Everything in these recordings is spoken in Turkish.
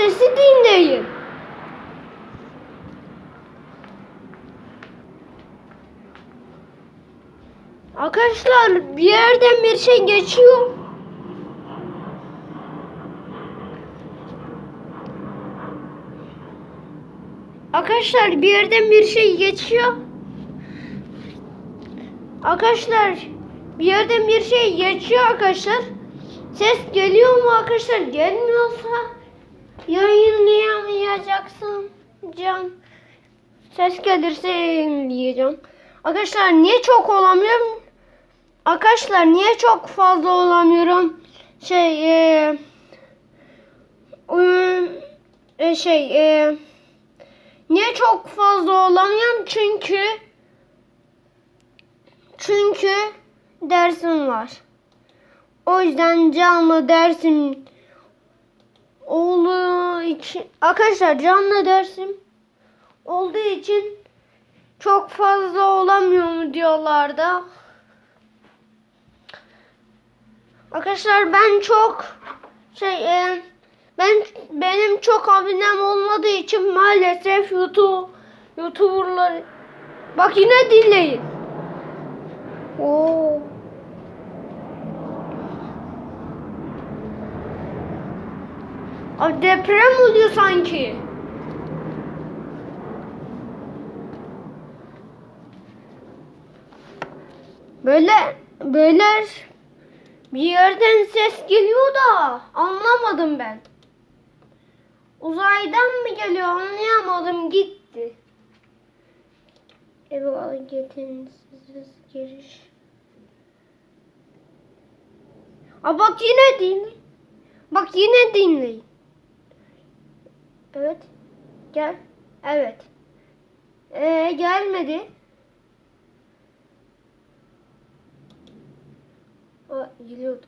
sesi dinleyin. Arkadaşlar bir yerden bir şey geçiyor. Arkadaşlar bir yerden bir şey geçiyor. Arkadaşlar bir yerden bir şey geçiyor arkadaşlar. Ses geliyor mu arkadaşlar? Gelmiyorsa yayınlayamayacaksın can. Ses gelirse yayınlayacağım. Arkadaşlar niye çok olamıyorum? Arkadaşlar niye çok fazla olamıyorum? Şey oyun e, şey eee niye çok fazla olamıyorum? Çünkü çünkü dersim var. O yüzden canlı dersim için arkadaşlar canlı dersim olduğu için çok fazla olamıyor mu diyorlar da. Arkadaşlar ben çok şey e, ben benim çok abinem olmadığı için maalesef YouTube YouTuber'lar bak yine dinleyin. Oo. Abi deprem oluyor sanki. Böyle böyle bir yerden ses geliyor da anlamadım ben. Uzaydan mı geliyor anlayamadım gitti. Eve yeteneksiz giriş. Aa bak yine dinle. Bak yine dinleyin. Evet. Gel. Evet. Ee, gelmedi. Aa, geliyordu.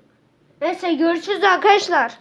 Neyse görüşürüz arkadaşlar.